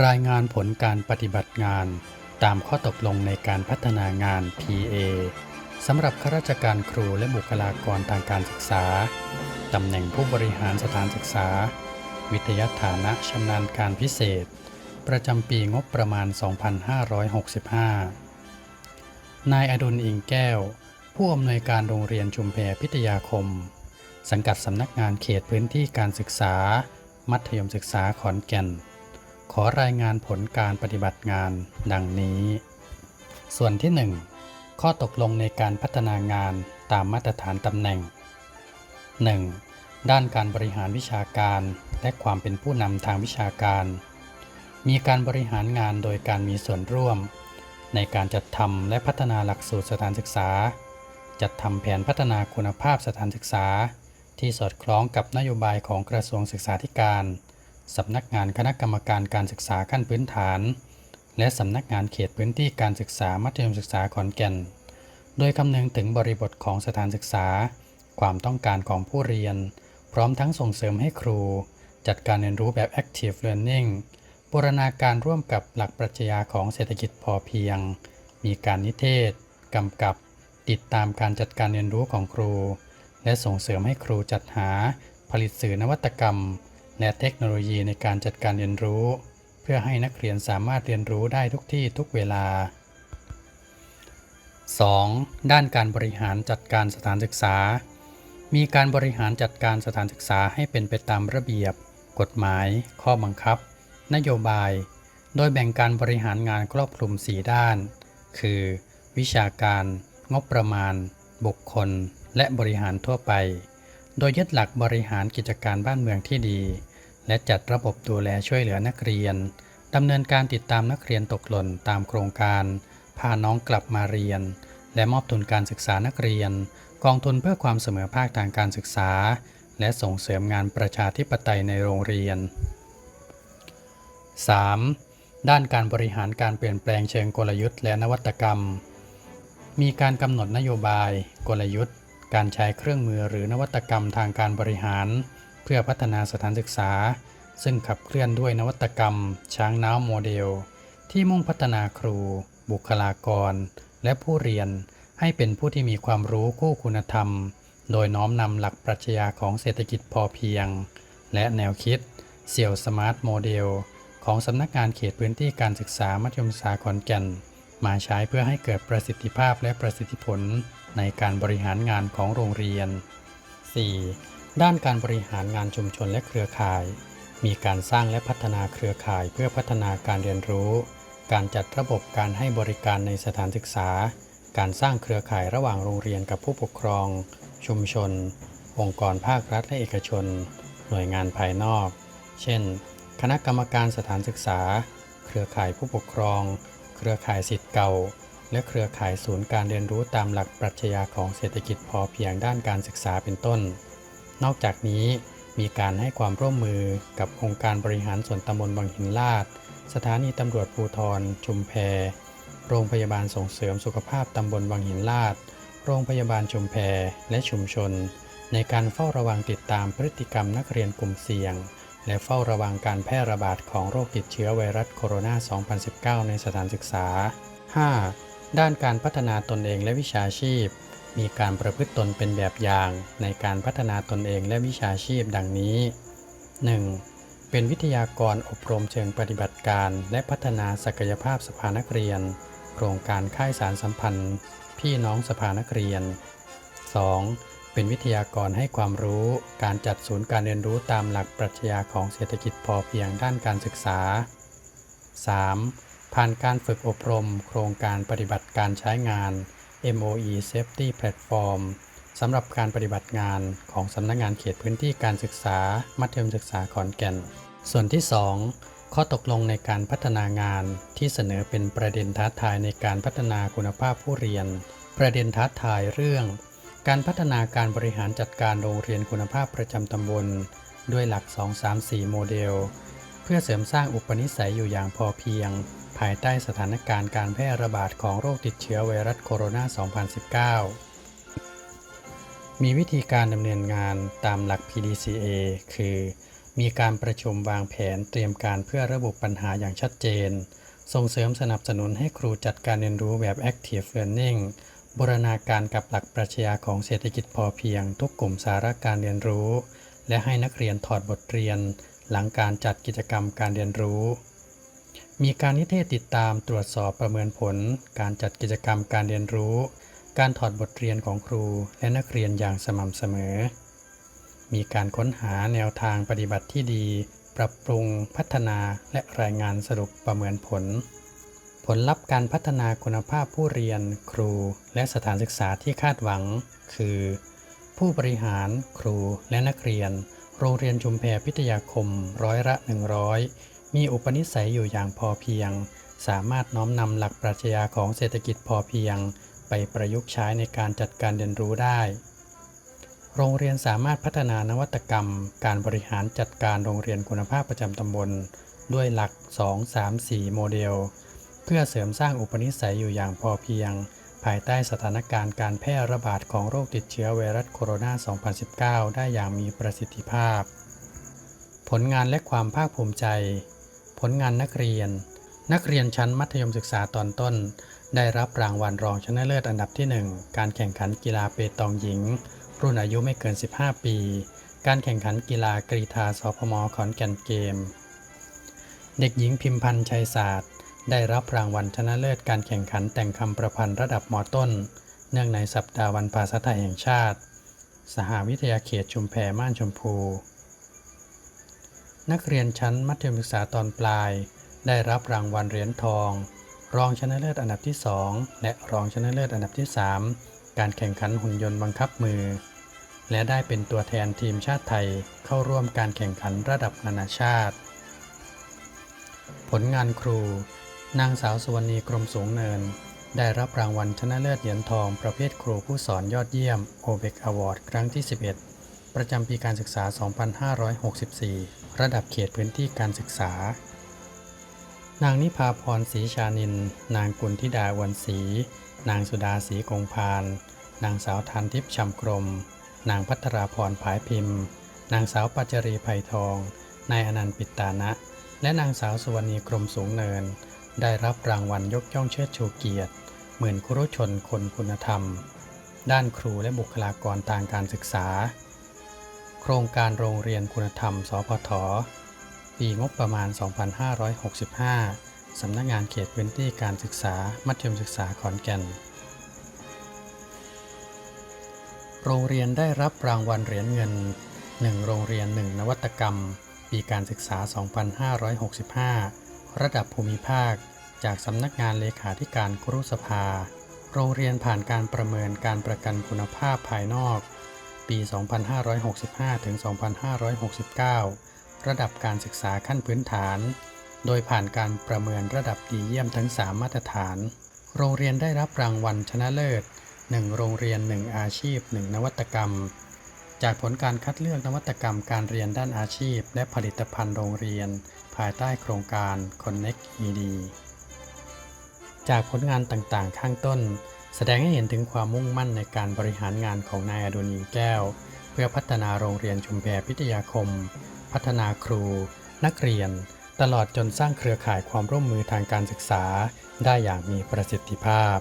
รายงานผลการปฏิบัติงานตามข้อตกลงในการพัฒนางาน PA สำหรับข้าราชการครูและบุคลากรทางการศึกษา ตำแหน่งผู้บริหารสถานศึกษา วิทยาฐานะชำนาญการพิเศษ ประจำปีงบประมาณ 2565 นายอดุลอิงแก้ว ผู้อำนวยการโรงเรียนชุมแพพิทยาคม สังกัดสำนักงานเขตพื้นที่การศึกษา มัธยมศึกษาขอนแก่น ขอรายงานผลการปฏิบัติงานดังนี้ ส่วนที่ 1 ข้อตกลงในการพัฒนางานตามมาตรฐานตำแหน่ง 1. ด้านการบริหารวิชาการและความเป็นผู้นำทางวิชาการ มีการบริหารงานโดยการมีส่วนร่วม ในการจัดทำและพัฒนาหลักสูตรสถานศึกษา จัดทำแผนพัฒนาคุณภาพสถานศึกษา ที่สอดคล้องกับนโยบายของกระทรวงศึกษาธิการ สำนักงานคณะกรรมการการศึกษาขั้นพื้นฐาน และสำนักงานเขตพื้นที่การศึกษามัธยมศึกษาขอนแก่น โดยคำนึงถึงบริบทของสถานศึกษา ความต้องการของผู้เรียน พร้อมทั้งส่งเสริมให้ครู จัดการเรียนรู้แบบ active learning บูรณาการร่วมกับหลักปรัชญาของเศรษฐกิจพอเพียง มีการนิเทศ กำกับ ติดตามการจัดการเรียนรู้ของครู และส่งเสริมให้ครูจัดหาผลิตสื่อนวัตกรรม และเทคโนโลยีในการจัดการเรียนรู้ เพื่อให้นักเรียนสามารถเรียนรู้ได้ทุกที่ทุกเวลา 2. ด้านการบริหารจัดการสถานศึกษา มีการบริหารจัดการสถานศึกษาให้เป็นไปตามระเบียบ กฎหมาย ข้อบังคับ นโยบาย โดยแบ่งการบริหารงานครอบคลุม 4 ด้าน คือ วิชาการ งบประมาณ บุคคล และบริหารทั่วไป โดยยึดหลักบริหารกิจการบ้านเมืองที่ดี และจัดระบบดูแลช่วยเหลือนักเรียนดำเนินการติดตามนักเรียนตกหล่นตามโครงการ พาน้องกลับมาเรียน และมอบทุนการศึกษานักเรียน กองทุนเพื่อความเสมอภาคทางการศึกษา และส่งเสริมงานประชาธิปไตยในโรงเรียน 3. ด้านการบริหารการเปลี่ยนแปลงเชิงกลยุทธ์และนวัตกรรม มีการกำหนดนโยบาย กลยุทธ์ การใช้เครื่องมือหรือนวัตกรรมทางการบริหาร เพื่อพัฒนาสถานศึกษา ซึ่งขับเคลื่อนด้วยนวัตกรรม ช้างน้าวโมเดล ที่มุ่งพัฒนาครู บุคลากร และผู้เรียน ให้เป็นผู้ที่มีความรู้คู่คุณธรรม โดยน้อมนำหลักปรัชญาของเศรษฐกิจพอเพียง และแนวคิดเสี่ยวสมาร์ทโมเดลของสำนักงานเขตพื้นที่การศึกษามัธยมศึกษาขอนแก่น มาใช้เพื่อให้เกิดประสิทธิภาพและประสิทธิผลในการบริหารงานของโรงเรียน 4. ด้านการบริหารงานชุมชนและเครือข่าย มีการสร้างและพัฒนาเครือข่ายเพื่อพัฒนาการเรียนรู้ การจัดระบบการให้บริการในสถานศึกษา การสร้างเครือข่ายระหว่างโรงเรียนกับผู้ปกครอง ชุมชน องค์กรภาครัฐและเอกชน หน่วยงานภายนอก เช่น คณะกรรมการสถานศึกษา เครือข่ายผู้ปกครอง เครือข่ายสิทธิ์เก่า และเครือข่ายศูนย์การเรียนรู้ตามหลักปรัชญาของเศรษฐกิจพอเพียงด้านการศึกษาเป็นต้น นอกจากนี้มีการให้ความร่วมมือกับองค์การบริหารส่วนตำบลบางหินลาด สถานีตำรวจภูธรชุมแพ โรงพยาบาลส่งเสริมสุขภาพตำบลบางหินลาด โรงพยาบาลชุมแพและชุมชน ในการเฝ้าระวังติดตามพฤติกรรมนักเรียนกลุ่มเสี่ยง และเฝ้าระวังการแพร่ระบาดของโรคติดเชื้อไวรัสโคโรนา 2019 ในสถานศึกษา 5. ด้านการพัฒนาตนเองและวิชาชีพ มีการประพฤติตนเป็นแบบอย่างในการพัฒนาตนเองและวิชาชีพดังนี้ 1. เป็นวิทยากรอบรมเชิงปฏิบัติการ และพัฒนาศักยภาพสภานักเรียน โครงการค่ายสารสัมพันธ์ พี่น้องสภานักเรียน 2. เป็นวิทยากรให้ความรู้ การจัดศูนย์การเรียนรู้ตามหลักปรัชญาของเศรษฐกิจพอเพียงด้านการศึกษา 3. ผ่านการฝึกอบรม โครงการปฏิบัติการใช้งาน MOE Safety Platform สำหรับการปฏิบัติงานของสำนักงานเขตพื้นที่การศึกษา มัธยมศึกษาขอนแก่น ส่วนที่ 2 ข้อตกลงในการพัฒนางานที่เสนอเป็นประเด็นท้าทายในการพัฒนาคุณภาพผู้เรียน ประเด็นท้าทายเรื่อง การพัฒนาการบริหารจัดการโรงเรียนคุณภาพประจำตำบล ด้วยหลัก 2-3-4 โมเดล เพื่อเสริมสร้างอุปนิสัยอยู่อย่างพอเพียงายใต้สถานการณ์การแพร่ระบาดของโรคติดเชื้อไวรัสโคโรนา 2019 มีวิธีการดำเนินงานตามหลัก PDCA คือ มีการประชุมวางแผนเตรียมการเพื่อระบุปัญหาอย่างชัดเจน ส่งเสริมสนับสนุนให้ครูจัดการเรียนรู้แบบ Active Learning บูรณาการกับหลักปรัชญาของเศรษฐกิจพอเพียง ทุกกลุ่มสาระการเรียนรู้ และให้นักเรียนถอดบทเรียน หลังการจัดกิจกรรมการเรียนรู้ มีการนิเทศติดตามตรวจสอบประเมินผล การจัดกิจกรรมการเรียนรู้ การถอดบทเรียนของครูและนักเรียนอย่างสม่ำเสมอ มีการค้นหาแนวทางปฏิบัติที่ดี ปรับปรุงพัฒนาและรายงานสรุปประเมินผล ผลลัพธ์การพัฒนาคุณภาพผู้เรียน ครูและสถานศึกษาที่คาดหวัง คือ ผู้บริหาร ครูและนักเรียน โรงเรียนชุมแพพิทยาคมร้อยละ100 มีอุปนิสัยอยู่อย่างพอเพียง สามารถน้อมนำหลักปรัชญาของเศรษฐกิจพอเพียง ไปประยุกต์ใช้ในการจัดการเรียนรู้ได้ โรงเรียนสามารถพัฒนานวัตกรรม การบริหารจัดการโรงเรียนคุณภาพประจำตำบล ด้วยหลัก 2 3 4 โมเดล เพื่อเสริมสร้างอุปนิสัยอยู่อย่างพอเพียง ภายใต้สถานการณ์การแพร่ระบาดของโรคติดเชื้อไวรัสโคโรนา 2019 ได้อย่างมีประสิทธิภาพ ผลงานและความภาคภูมิใจ ผลงานนักเรียน นักเรียนชั้นมัธยมศึกษาตอนต้น ได้รับรางวัลรองชนะเลิศอันดับที่ 1 การแข่งขันกีฬาเปตองหญิง รุ่นอายุไม่เกิน 15 ปี การแข่งขันกีฬากรีธาสพมขอนแก่นเกม เด็กหญิงพิมพันธ์ชัยศาสตร์ ได้รับรางวัลชนะเลิศการแข่งขันแต่งคำประพันธ์ระดับมต้น เนื่องในสัปดาห์วันภาษาไทยแห่งชาติ สหวิทยาเขตชุมแพม่านชมพู นักเรียนชั้นมัธยมศึกษาตอนปลาย ได้รับรางวัลเหรียญทอง รองชนะเลิศอันดับที่ 2 และรองชนะเลิศอันดับที่ 3 การแข่งขันหุ่นยนต์บังคับมือ และได้เป็นตัวแทนทีมชาติไทยเข้าร่วมการแข่งขันระดับนานาชาติ ผลงานครู นางสาวสุวรรณีกรมสูงเนิน ได้รับรางวัลชนะเลิศเหรียญทองประเภทครูผู้สอนยอดเยี่ยม o b e c Award ครั้งที่ 11 ประจำปีการศึกษา 2564 ระดับเขตพื้นที่การศึกษา นางนิพาพรศรีชานิน นางกุลธิดาวันศรี นางสุดาศรีกงพาน นางสาวทานทิพย์ชำกรม นางพัทราพรผายพิมพ์ นางสาวปัจจรีไพทอง นายอนันต์ปิตานะ และนางสาวสุวรรณีกรมสูงเนิน ได้รับรางวัลยกย่องเชิดชูเกียรติ หมื่นครุชนคนคุณธรรม ด้านครูและบุคลากรทางการศึกษา โครงการโรงเรียนคุณธรรม สพท ปีงบประมาณ 2565 สำนักงานเขตพื้นที่การศึกษา มัธยมศึกษาขอนแก่น โรงเรียนได้รับรางวัลเหรียญเงิน 1 โรงเรียน 1 นวัตกรรม ปีการศึกษา 2565 ระดับภูมิภาค จากสำนักงานเลขาธิการครุสภา โรงเรียนผ่านการประเมินการประกันคุณภาพภายนอก ปี 2565 ถึง 2569 ระดับการศึกษาขั้นพื้นฐาน โดยผ่านการประเมินระดับดีเยี่ยมทั้ง 3 มาตรฐาน โรงเรียนได้รับรางวัลชนะเลิศ 1 โรงเรียน 1 อาชีพ 1 นวัตกรรม จากผลการคัดเลือกนวัตกรรมการเรียนด้านอาชีพ และผลิตภัณฑ์โรงเรียน ภายใต้โครงการ Connect ED จากผลงานต่างๆ ข้างต้น แสดงให้เห็นถึงความมุ่งมั่นในการบริหารงานของนายอดุลยิงแก้ว เพื่อพัฒนาโรงเรียนชุมแพพิทยาคม พัฒนาครู นักเรียน ตลอดจนสร้างเครือข่ายความร่วมมือทางการศึกษา ได้อย่างมีประสิทธิภาพ